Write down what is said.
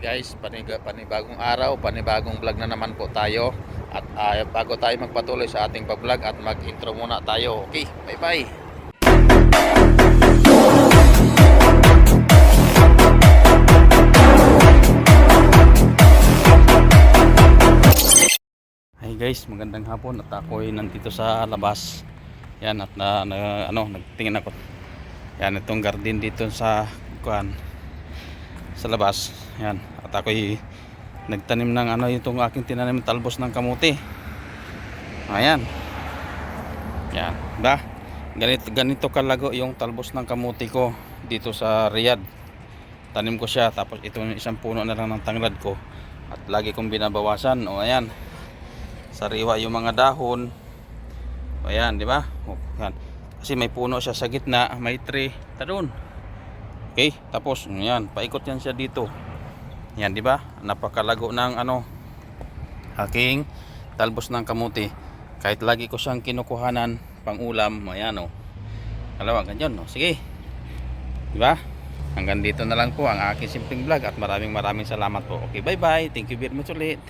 guys, paniga, panibagong araw, panibagong vlog na naman po tayo. At ah, bago tayo magpatuloy sa ating pag-vlog at mag-intro muna tayo. Okay, bye-bye. Hi guys, magandang hapon at ako ay nandito sa labas. Yan at na, na- ano, nagtingin ako. Yan itong garden dito sa kuan sa labas. Yan. At ako ay nagtanim ng ano itong aking tinanim talbos ng kamuti. Ayan. Yan. Ba? Ganito, ganito kalago yung talbos ng kamuti ko dito sa Riyadh. Tanim ko siya tapos ito yung isang puno na lang ng tanglad ko. At lagi kong binabawasan. O ayan. Sariwa yung mga dahon. O ayan, di ba? O, yan. Kasi may puno siya sa gitna, may tree. Tadoon. Okay, tapos yan, paikot yan siya dito. Yan, di ba? Napakalago ng ano aking talbos ng kamuti. Kahit lagi ko siyang kinukuhanan pang ulam, ayan oh. Dalawa ganyan, no. Sige. Di ba? Hanggang dito na lang po ang aking simpleng vlog at maraming maraming salamat po. Okay, bye-bye. Thank you very much ulit.